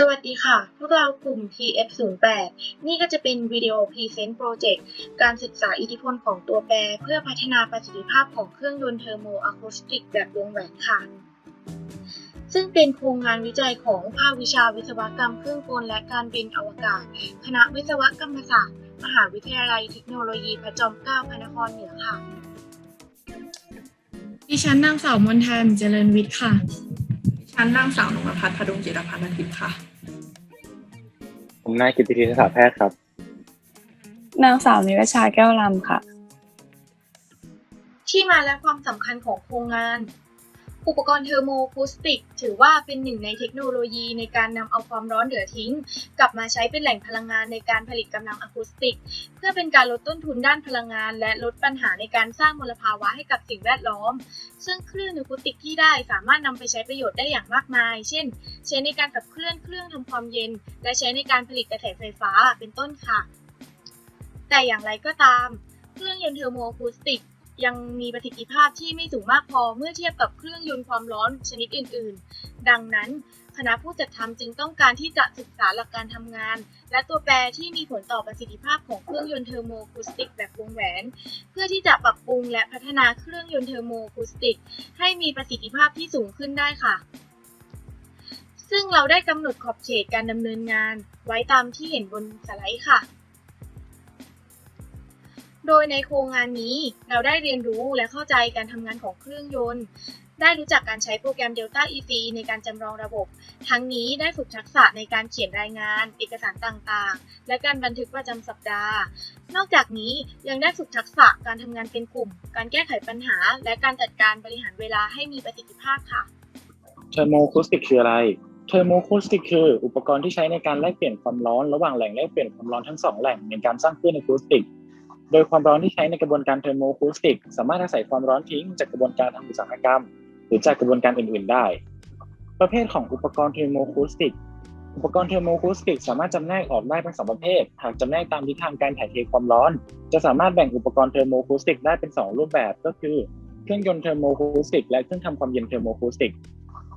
สวัสดีค่ะ พวกเรากลุ่ม TF08 นี่ก็จะเป็นวิดีโอพรีเซนต์โปรเจกต์การศึกษาอิทธิพลของตัวแปร เพื่อพัฒนาประสิทธิภาพของเครื่องยนต์เทอร์โมอะคูสติกแบบวงแหวนค่ะ ซึ่งเป็นโครงงานวิจัยของภาควิชาวิศวกรรมเครื่องกลและการบินอวกาศ คณะวิศวกรรมศาสตร์ มหาวิทยาลัยเทคโนโลยีพระจอมเกล้าพระนครเหนือค่ะ ดิฉันนางสาวมนทานเจริญวิทย์ค่ะ ฉันนางสาวนงพัฒน์พดุงจิรพันธ์อาทิตย์ค่ะ ผมนายกิตติธีศาสตร์แพทย์ครับ นางสาวนิรชาแก้วลำค่ะ ที่มาและความสำคัญของโครงงาน อุปกรณ์เทอร์โมอคูสติก ถือว่าเป็นหนึ่งในเทคโนโลยีในการนำเอาความร้อนเหลือทิ้ง กลับมาใช้เป็นแหล่งพลังงานในการผลิตกำลังอะคูสติก เพื่อเป็นการลดต้นทุนด้านพลังงาน และลดปัญหาในการสร้างมลภาวะให้กับสิ่งแวดล้อม ซึ่งคลื่นอะคูสติกที่ได้สามารถนำไปใช้ประโยชน์ได้อย่างมากมาย เช่น ใช้ในการขับเคลื่อนเครื่องทำความเย็น และใช้ในการผลิตกระแสไฟฟ้าเป็นต้นค่ะ แต่อย่างไรก็ตาม เครื่องยนต์เทอร์โมอคูสติก ยังมีประสิทธิภาพที่ไม่สูงมากพอเมื่อเทียบกับเครื่องยนต์ความร้อนชนิดอื่น ๆ ดังนั้น คณะผู้จัดทำจึงต้องการที่จะศึกษาหลักการทำงาน และตัวแปรที่มีผลต่อประสิทธิภาพของเครื่องยนต์เทอร์โมอะคูสติกแบบวงแหวน เพื่อที่จะปรับปรุงและพัฒนาเครื่องยนต์เทอร์โมอะคูสติกให้มีประสิทธิภาพที่สูงขึ้นได้ค่ะซึ่งเราได้กำหนดขอบเขตการดำเนินงานไว้ตามที่เห็นบนสไลด์ค่ะ โดยในโครงงานนี้เราได้เรียนรู้และเข้าใจการทำงานของเครื่องยนต์ ได้รู้จักการใช้โปรแกรม Delta EC ในการจำลองระบบ ทั้งนี้ได้ฝึกทักษะในการเขียนรายงาน เอกสารต่างๆ และการบันทึกประจำสัปดาห์ นอกจากนี้ยังได้ฝึกทักษะการทำงานเป็นกลุ่ม การแก้ไขปัญหา และการจัดการบริหารเวลาให้มีประสิทธิภาพค่ะเทอร์โมคูสติกคืออะไรเทอร์โมคูสติกคืออุปกรณ์ที่ใช้ในการแลกเปลี่ยนความร้อน ระหว่างแหล่งแลกเปลี่ยนความร้อนทั้งสองแหล่งในการสร้างคลื่นอะคูสติก โดยความร้อนที่ใช้ในกระบวนการเทอร์โมคูสติก สามารถอาศัยความร้อนทิ้งจากกระบวนการทางอุตสาหกรรม หรือจากกระบวนการอื่น ๆ ได้ ประเภทของอุปกรณ์เทอร์โมคูสติก อุปกรณ์เทอร์โมคูสติก สามารถจำแนกออกได้เป็นสองประเภท หากจำแนกตามทิศทางการถ่ายเทความร้อน จะสามารถแบ่งอุปกรณ์เทอร์โมคูสติกได้เป็นสองรูปแบบก็คือ เครื่องยนต์เทอร์โมคูสติก และเครื่องทำความเย็นเทอร์โมคูสติก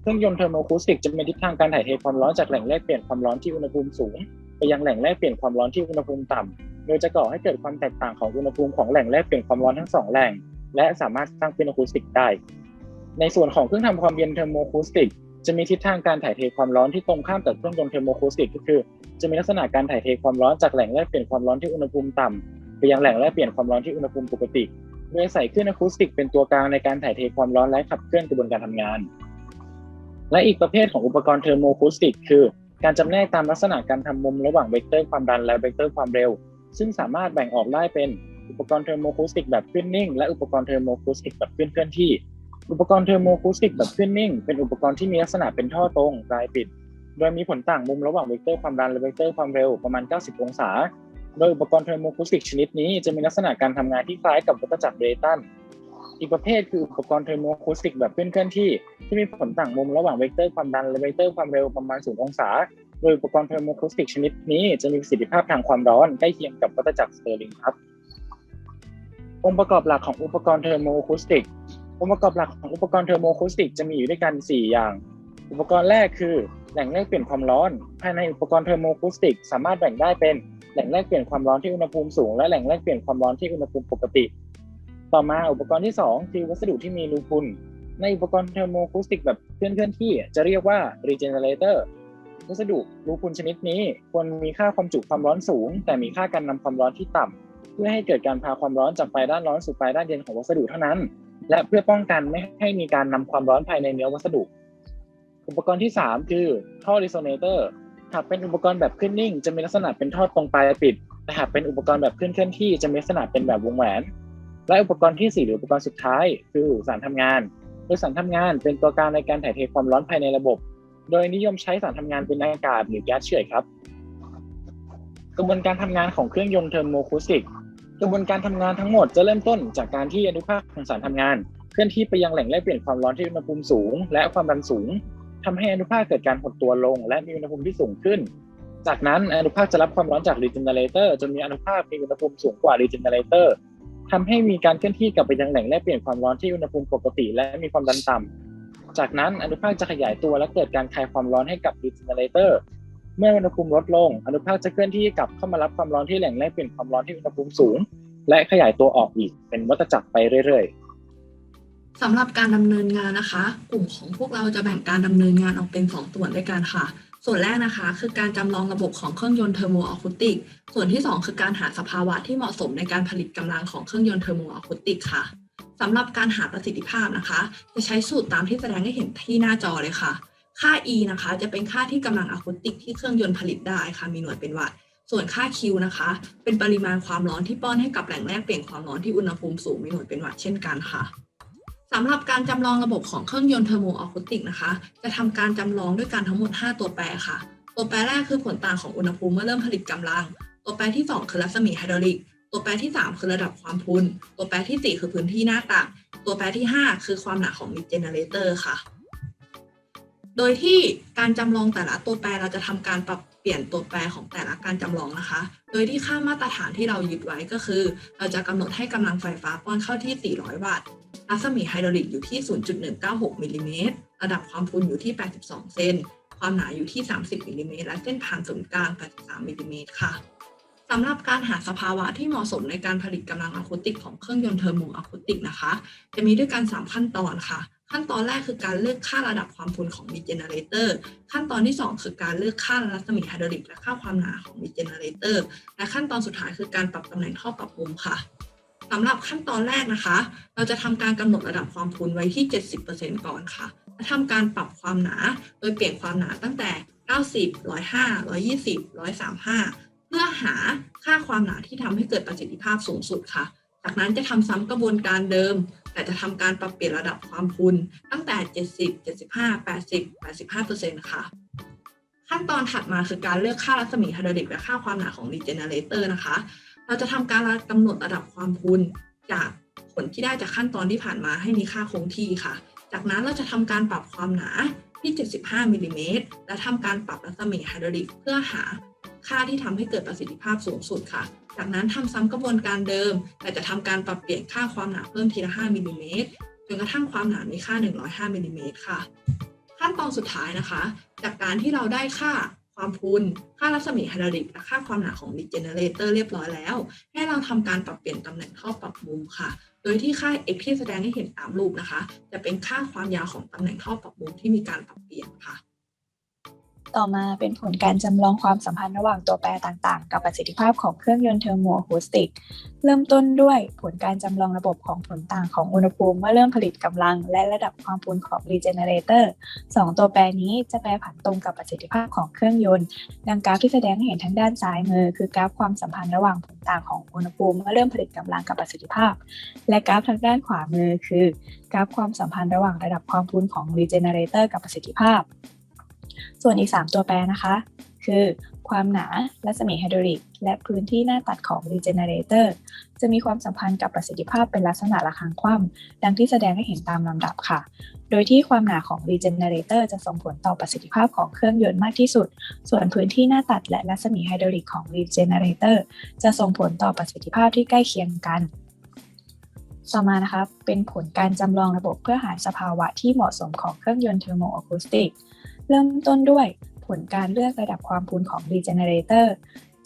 เครื่องยนต์เทอร์โมคูสติกจะมีทิศทางการถ่ายเทความร้อนจากแหล่งแลกเปลี่ยนความร้อนที่อุณหภูมิสูง ไปยังแหล่งแลกเปลี่ยนความร้อนที่อุณหภูมิต่ำ โดยจะก่อให้เกิดความแตกต่างของอุณหภูมิของแหล่งแลกเปลี่ยนความร้อนทั้งสองแหล่ง และสามารถสร้างคลื่นอะคูสติกได้ ในส่วนของเครื่องทำความเย็นเทอร์โมคูสติกจะมีทิศทางการถ่ายเทความร้อนที่ตรงข้ามกับเครื่องยนต์เทอร์โมคูสติกก็คือ จะมีลักษณะการถ่ายเทความร้อนจากแหล่งแลกเปลี่ยนความร้อนที่อุณหภูมิต่ำไปยังแหล่งแลกเปลี่ยนความร้อนที่อุณหภูมิปกติโดยใส่คลื่นอะคูสติกเป็นตัวกลางในการถ่ายเทความร้อนและขับเคลื่อนกระบวนการทำงาน และอีกประเภทของอุปกรณ์เทอร์โมคูสติกคือ การจำแนกตามลักษณะการทำมุมระหว่างเวกเตอร์ความดันและเวกเตอร์ความเร็ว ซึ่งสามารถแบ่งออกได้เป็นอุปกรณ์เทอร์โมคูสติกแบบขึ้นนิ่ง และอุปกรณ์เทอร์โมคูสติกแบบขึ้นเคลื่อนที่ อุปกรณ์เทอร์โมคูสติกแบบขึ้นนิ่ง เป็นอุปกรณ์ที่มีลักษณะเป็นท่อตรงปลายปิด โดยมีผลต่างมุมระหว่างเวกเตอร์ความดันและเวกเตอร์ความเร็วประมาณ 90 องศา โดยอุปกรณ์เทอร์โมคูสติกชนิดนี้จะมีลักษณะการทำงานที่คล้ายกับวัฏจักรเบตันอีกประเภทคืออุปกรณ์เทอร์โมคูสติกแบบขึ้นเคลื่อนที่ ที่มีผลต่างมุมระหว่างเวกเตอร์ความดันและเวกเตอร์ความเร็วประมาณ 0 องศา โดยอุปกรณ์เทอร์โมคูสติกชนิดนี้จะมีประสิทธิภาพทางความร้อนใกล้เคียงกับวัฏจักรสเตอร์ลิงครับ องค์ประกอบหลักของอุปกรณ์เทอร์โมคูสติก องค์ประกอบหลักของอุปกรณ์เทอร์โมคูสติกจะมีอยู่ด้วยกัน 4 อย่าง อุปกรณ์แรกคือแหล่งแลกเปลี่ยนความร้อน ภายในอุปกรณ์เทอร์โมคูสติก สามารถแบ่งได้เป็นแหล่งแลกเปลี่ยนความร้อนที่อุณหภูมิสูง และแหล่งแลกเปลี่ยนความร้อนที่อุณหภูมิปกติ ต่อมาอุปกรณ์ที่ 2 คือวัสดุที่มีรูพุนในอุปกรณ์เทอร์โมคูสติกแบบเคลื่อนเคลื่อนที่จะเรียกว่า regenerator วัสดุรูพุนชนิดนี้ควรมีค่าความจุความร้อนสูง แต่มีค่าการนำความร้อนที่ต่ำเพื่อให้เกิดการพาความร้อนจากปลายด้านร้อนสู่ปลายด้านเย็นของวัสดุเท่านั้น และเพื่อป้องกันไม่ให้มีการนำความร้อนภายในเนื้อวัสดุ อุปกรณ์ที่ 3 คือท่อ resonator หากเป็นอุปกรณ์แบบขึ้นนิ่ง จะมีลักษณะเป็นท่อตรงปลายปิดแต่หากเป็นอุปกรณ์แบบขึ้นเคลื่อนที่จะมีลักษณะเป็นแบบวงแหวน และอุปกรณ์ที่ 4 หรืออุปกรณ์สุดท้าย คือสารทำงานโดยสารทำงานเป็นตัวกลางในการถ่ายเทความร้อนภายในระบบ โดยนิยมใช้สารทำงานเป็นอากาศหรือแก๊สเฉอยครับ กระบวนการทำงานของเครื่องยนต์เทอร์โมคูสติก กระบวนการทำงานทั้งหมดจะเริ่มต้นจากการที่อนุภาคของสารทำงาน เคลื่อนที่ไปยังแหล่งแลกเปลี่ยนความร้อนที่อุณหภูมิสูง และความดันสูงทำให้อนุภาคเกิดการหดตัวลง และมีอุณหภูมิที่สูงขึ้น จากนั้นอนุภาคจะรับความร้อนจากรีเจนเนเรเตอร์จนมีอนุภาคมีอุณหภูมิสูงกว่ารีเจนเนเรเตอร์ทำให้มีการเคลื่อนที่กลับไปยังแหล่งแลกเปลี่ยนความร้อนที่อุณหภูมิปกติ และมีความดันต่ำ จากนั้นอนุภาคจะขยายตัวและเกิดการคายความร้อนให้กับรีเจนเนเรเตอร์เมื่ออุณหภูมิลดลง อนุภาคจะเคลื่อนที่กลับเข้ามารับความร้อนที่แหล่งแลกเปลี่ยนความร้อนที่อุณหภูมิสูง และขยายตัวออกอีกเป็นวัฏจักรไปเรื่อยๆสำหรับการดำเนินงานนะคะ กลุ่มของพวกเราจะแบ่งการดำเนินงานออกเป็น 2 ส่วนด้วยกันค่ะ ส่วนแรกนะคะ คือการจำลองระบบของเครื่องยนต์เทอร์โมอะคูติกส่วนที่ 2 คือการหาสภาวะที่เหมาะสมในการผลิตกำลังของเครื่องยนต์เทอร์โมอะคูติกค่ะ สำหรับการหาประสิทธิภาพนะคะ จะใช้สูตรตามที่แสดงให้เห็นที่หน้าจอเลยค่ะ ค่า E นะคะ จะเป็นค่าที่กำลังอะคูติกที่เครื่องยนต์ผลิตได้ค่ะ มีหน่วยเป็นวัตต์ ส่วนค่า Q นะคะ เป็นปริมาณความร้อนที่ป้อนให้กับแหล่งแลกเปลี่ยนความร้อนที่อุณหภูมิสูงมีหน่วยเป็นวัตต์เช่นกันค่ะสำหรับการจำลองระบบของเครื่องยนต์เทอร์โมอะคูติกนะคะ จะทำการจำลองด้วยกันทั้งหมด 5 ตัวแปรค่ะ ตัวแปรแรกคือผลต่างของอุณหภูมิเมื่อเริ่มผลิตกำลัง ตัวแปรที่ 2 คือรัศมีไฮดรอลิก ตัวแปรที่ 3 คือระดับความพุนตัวแปรที่ 4 คือพื้นที่หน้าตักตัวแปรที่ 5 คือความหนาของมิเจเนเรเตอร์ค่ะ โดยที่การจำลองแต่ละตัวแปรเราจะทำการปรับเปลี่ยนตัวแปรของแต่ละการจำลองนะคะ โดยที่ค่ามาตรฐานที่เรายึดไว้ก็คือ เราจะกำหนดให้กำลังไฟฟ้าป้อนเข้าที่ 400 วัตต์ รัศมีไฮดรอลิกอยู่ที่ 0.196มิลลิเมตร ระดับความพุนอยู่ที่ 82 เซน ความหนาอยู่ที่ 30มิลลิเมตร และเส้นผ่านศูนย์กลาง 83มิลลิเมตรค่ะ สำหรับการหาสภาวะที่เหมาะสมในการผลิตกำลังอะคูติกของเครื่องยนต์เทอร์โมอะคูติกนะคะ จะมีด้วยกัน 3 ขั้นตอนค่ะ ขั้นตอนแรกคือการเลือกค่าระดับความพุนของมิเจเนเรเตอร์ขั้นตอนที่ 2 คือการเลือกค่ารัศมีไฮดรอลิกและค่าความหนาของมิเจเนเรเตอร์และขั้นตอนสุดท้ายคือการปรับตำแหน่งท่อปรับมุมค่ะสำหรับขั้นตอนแรกนะคะ เราจะทำการกำหนดระดับความพุนไว้ที่ 70%ก่อนค่ะและทำการปรับความหนา โดยเปลี่ยนความหนาตั้งแต่ 90 105 120 135 เพื่อหาค่าความหนาที่ทำให้เกิดประสิทธิภาพสูงสุดค่ะ จากนั้นจะทำซ้ำกระบวนการเดิม แต่จะทำการปรับเปลี่ยนระดับความพุนตั้งแต่ 70 75 80 85%ค่ะ ขั้นตอนถัดมาคือการเลือกค่ารัศมีไฮดรอลิกและค่าความหนาของรีเจเนเรเตอร์นะคะ เราจะทำการกำหนดระดับความพุนจากผลที่ได้จากขั้นตอนที่ผ่านมาให้มีค่าคงที่ค่ะ จากนั้นเราจะทำการปรับความหนาที่ 75มิลลิเมตรและทำการปรับรัศมีไฮดรอลิกเพื่อหา ค่าที่ทำให้เกิดประสิทธิภาพสูงสุดค่ะ จากนั้นทำซ้ำกระบวนการเดิม แต่จะทำการปรับเปลี่ยนค่าความหนาเพิ่มทีละ 5มิลลิเมตรจนกระทั่งความหนามีค่า 105มิลลิเมตรค่ะ ขั้นตอนสุดท้ายนะคะ จากการที่เราได้ค่าความพุนค่ารัศมีไฮดรอลิกและค่าความหนาของรีเจเนเรเตอร์เรียบร้อยแล้ว ให้เราทำการปรับเปลี่ยนตำแหน่งท่อปรับมุมค่ะ โดยที่ค่า x ที่แสดงให้เห็นตามรูปนะคะ จะเป็นค่าความยาวของตำแหน่งท่อปรับมุมที่มีการปรับเปลี่ยนค่ะ ต่อมาเป็นผลการจำลองความสัมพันธ์ระหว่างตัวแปรต่างๆ กับประสิทธิภาพของเครื่องยนต์เทอร์โมอะคูสติก เริ่มต้นด้วยผลการจำลองระบบของผลต่างของอุณหภูมิเมื่อเริ่มผลิตกำลัง และระดับความพุนของรีเจเนเรเตอร์สองตัวแปรนี้จะแปรผันตรงกับประสิทธิภาพของเครื่องยนต์ ดังกราฟที่แสดงให้เห็นทางด้านซ้ายมือ คือกราฟความสัมพันธ์ระหว่างผลต่างของอุณหภูมิเมื่อเริ่มผลิตกำลังกับประสิทธิภาพ และกราฟทางด้านขวามือ คือกราฟความสัมพันธ์ระหว่างระดับความพุนของรีเจเนเรเตอร์กับประสิทธิภาพ ส่วนอีก 3 ตัวแปรนะคะ คือ ความหนารัศมีไฮดรอลิก และพื้นที่หน้าตัดของรีเจเนเรเตอร์จะมีความสัมพันธ์กับประสิทธิภาพเป็นลักษณะระฆังคว่ำดังที่แสดงให้เห็นตามลำดับค่ะ โดยที่ความหนาของรีเจเนเรเตอร์จะส่งผลต่อประสิทธิภาพของเครื่องยนต์มากที่สุด ส่วนพื้นที่หน้าตัดและรัศมีไฮดรอลิกของรีเจเนเรเตอร์จะส่งผลต่อประสิทธิภาพที่ใกล้เคียงกันต่อมานะคะเป็นผลการจำลองระบบเพื่อหาสภาวะที่เหมาะสมของเครื่องยนต์เทอร์โมอะคูสติก เริ่มต้นด้วยผลการเลือกระดับความพูนของ Regenerator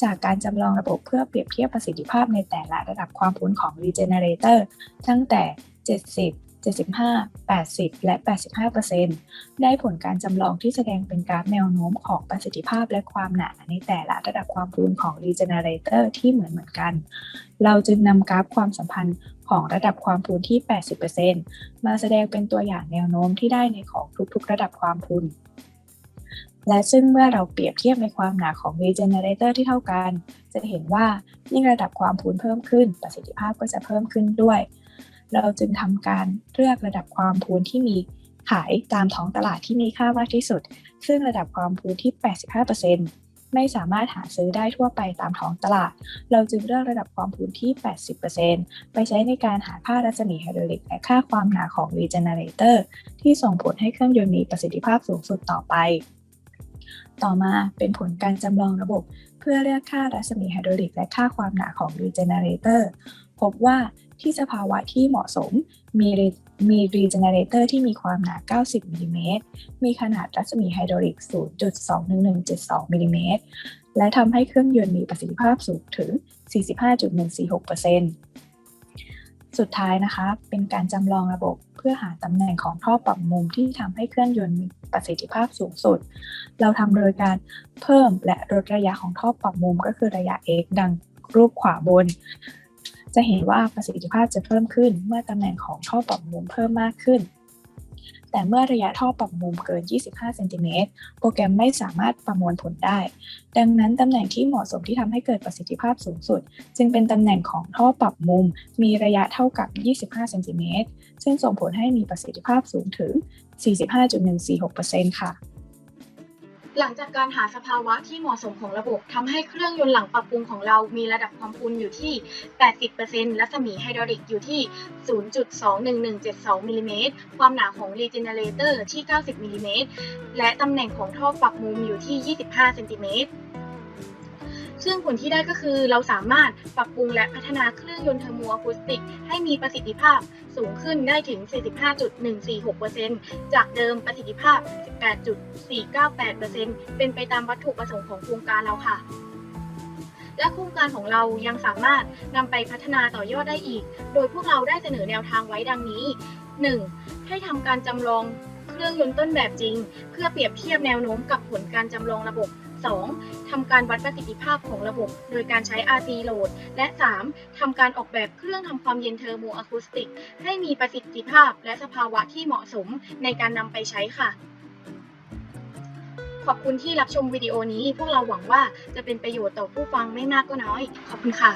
จากการจำลองระบบเพื่อเปรียบเทียบประสิทธิภาพในแต่ละระดับความพูนของ Regenerator ตั้งแต่ 70 75 80 และ 85%ได้ผลการจำลองที่แสดงเป็นกราฟแนวโน้มของประสิทธิภาพและความหนาในแต่ละระดับความพูนของ Regenerator ที่เหมือนเหมือนกัน เราจึงนำกราฟความสัมพันธ์ของระดับความพูนที่ 80%มาแสดงเป็นตัวอย่างแนวโน้มที่ได้ในของทุกๆ ระดับความพูน และซึ่งเมื่อเราเปรียบเทียบในความหนาของ regenerator ที่เท่ากัน จะเห็นว่ายิ่งระดับความพูนเพิ่มขึ้น ประสิทธิภาพก็จะเพิ่มขึ้นด้วย เราจึงทำการเลือกระดับความพูนที่มีขายตามท้องตลาดที่มีค่ามากที่สุด ซึ่งระดับความพูนที่ 85%ไม่สามารถหาซื้อได้ทั่วไปตามท้องตลาด เราจึงเลือกระดับความพูนที่ 80%ไปใช้ในการหาค่ารัศมีไฮดรอลิกและค่าความหนาของ regenerator ที่ส่งผลให้เครื่องยนต์มีประสิทธิภาพสูงสุดต่อไป ต่อมาเป็นผลการจำลองระบบ เพื่อเลือกค่ารัศมีไฮดรอลิกและค่าความหนาของ regenerator พบว่าที่สภาวะที่เหมาะสมมี re- มี regenerator ที่มีความหนา 90มิลลิเมตรมีขนาดรัศมีไฮดรอลิก 0.21172มิลลิเมตรและทำให้เครื่องยนต์มีประสิทธิภาพสูงถึง 45.146% สุดท้ายนะคะ เป็นการจำลองระบบเพื่อหาตำแหน่งของท่อปรับมุมที่ทำให้เครื่องยนต์มีประสิทธิภาพสูงสุด เราทำโดยการเพิ่มและลดระยะของท่อปรับมุมก็คือระยะ x ดังรูปขวาบน จะเห็นว่าประสิทธิภาพจะเพิ่มขึ้นเมื่อตำแหน่งของท่อปรับมุมเพิ่มมากขึ้น แต่เมื่อระยะท่อปรับมุมเกิน 25เซนติเมตรโปรแกรมไม่สามารถประมวลผลได้ ดังนั้นตำแหน่งที่เหมาะสมที่ทำให้เกิดประสิทธิภาพสูงสุด จึงเป็นตำแหน่งของท่อปรับมุม มีระยะเท่ากับ 25เซนติเมตรซึ่งส่งผลให้มีประสิทธิภาพสูงถึง 45.146%ค่ะ หลังจากการหาสภาวะที่เหมาะสมของระบบทำให้เครื่องยนต์หลังปรับปรุงของเรามีระดับความพูนอยู่ที่ 80%รัศมีไฮดรอลิกอยู่ที่ 0.21172มิลลิเมตรความหนาของรีเจเนเรเตอร์ที่ 90มิลลิเมตรและตำแหน่งของท่อปรับมุมอยู่ที่ 25เซนติเมตร ซึ่งผลที่ได้ก็คือเราสามารถปรับปรุงและพัฒนาเครื่องยนต์เทอร์โมอะคูสติก ให้มีประสิทธิภาพสูงขึ้นได้ถึง 45.146%จากเดิมประสิทธิภาพ 18.498%เป็นไปตามวัตถุประสงค์ของโครงการเราค่ะและโครงการของเรายังสามารถนำไปพัฒนาต่อยอดได้อีก โดยพวกเราได้เสนอแนวทางไว้ดังนี้ 1. ให้ทำการจำลองเครื่องยนต์ต้นแบบจริง เพื่อเปรียบเทียบแนวโน้มกับผลการจำลองระบบ 2. ทำการวัดประสิทธิภาพของระบบ โดยการใช้ RC โหลดและ 3. ทำการออกแบบเครื่องทำความเย็นเทอร์โมอะคูสติก ให้มีประสิทธิภาพและสภาวะที่เหมาะสมในการนำไปใช้ค่ะ ขอบคุณที่รับชมวิดีโอนี้ พวกเราหวังว่าจะเป็นประโยชน์ต่อผู้ฟังไม่มากก็น้อย ขอบคุณค่ะ